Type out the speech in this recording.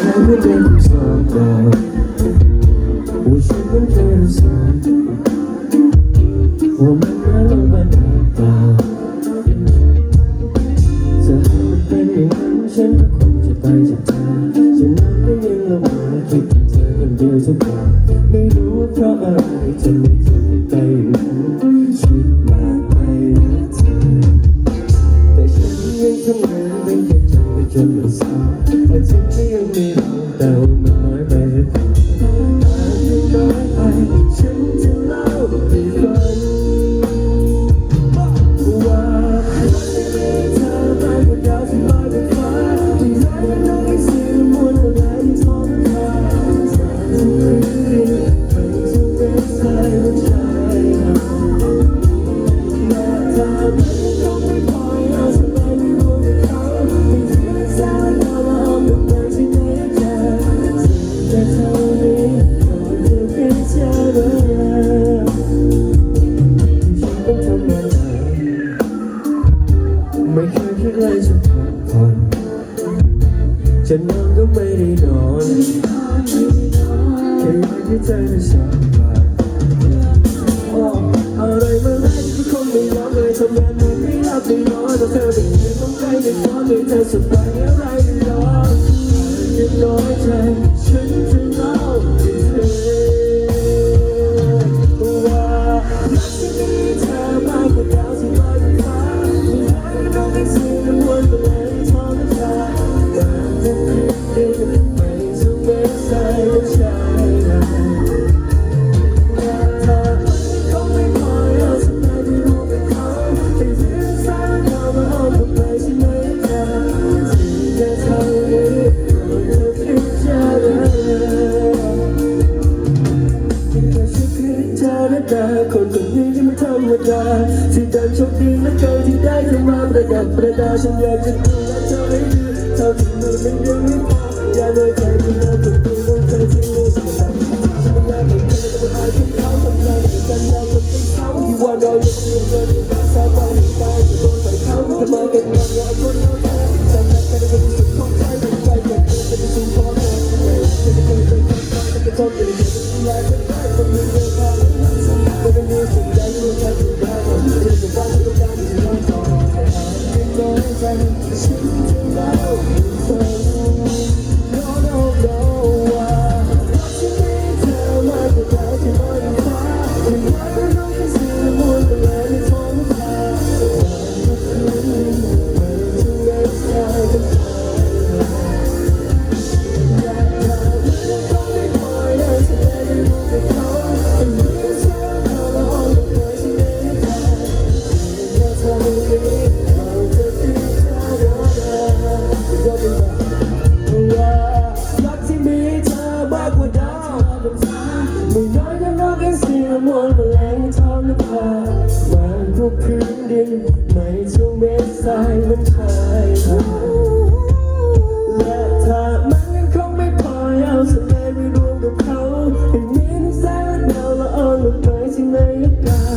ให้ไม่เป็นสองดาวว่าฉันนั้นเคยรู้สึกว่ามันน่าลงบันตาจะให้มันเป็นอย่างนั้นฉันก็คงจะไปจากเธอฉันนั้นก็ยังละเมอคิดถึงเธอคนเดียวทุกวันไม่รู้ว่าเพราะอะไรทำไมเธอไปอยู่คิดมากไปนะเธอแต่ฉันยังทำงานเป็นแค่ใจไปจนมันเศร้าแต่ฉันก็ยังมีเรา แต่ว่ามันน้อยไปหรือเปล่าอน้อยไปฉันจะเล่าให้ฟังว่าไม่มีเธอไปกว่าดาวที่ลอยบนฟ้าที่ไหนมันน้อยสิ่งมวลอะไรที่ท้องฟ้าจากทุกเรื่องไปสู่เรื่องสายหัวใจและเธอมันคงไม่ปล่อยเอาฉันไปรู้กับเขาไม่เชื่อสายเราว่าเอาเป็น จะนอนก็ไม่ได้นอนแค่อยากให้เธอได้สบายอะไรมาแรกก็คงไม่ยอมเลยทำงานเหนื่ไม่หลับไม่นอนแต่เธอเป็นเพียงต้องใจไม่พอให้เธอสบายอะไรไม่รอยังน้อยใจ จารณาคนคนนี้ที่ไม่ธรรมดาที่ดันโชคดีและเกินที่ได้เข้ามาประดับประดาฉันอยากจะดูแลเธอให้ดีเท่าที่มือมันยังไม่พออย่าเลยใจที่เราถูกตัวของเธอที่มือสึกแบบฉันไม่อยากให้เธอต้องหาที่เขาทำลายกันแล้วก็ต้องเขาที่ว่าเราอยู่เงินอยู่สาบาน ฉันจะเล่าให้เธอ น้อยก็นอกกันเสียมวลแมลงท้องนภาวางทุกพื้นดิน ไม่ช่วงเม็ดทรายมันพายและถ้ามันยังคงไม่พอเอาทะเลไปรวมกับเขาให้มีน้ำแสและดาวละอ่อนลงไปที่ในอากาศ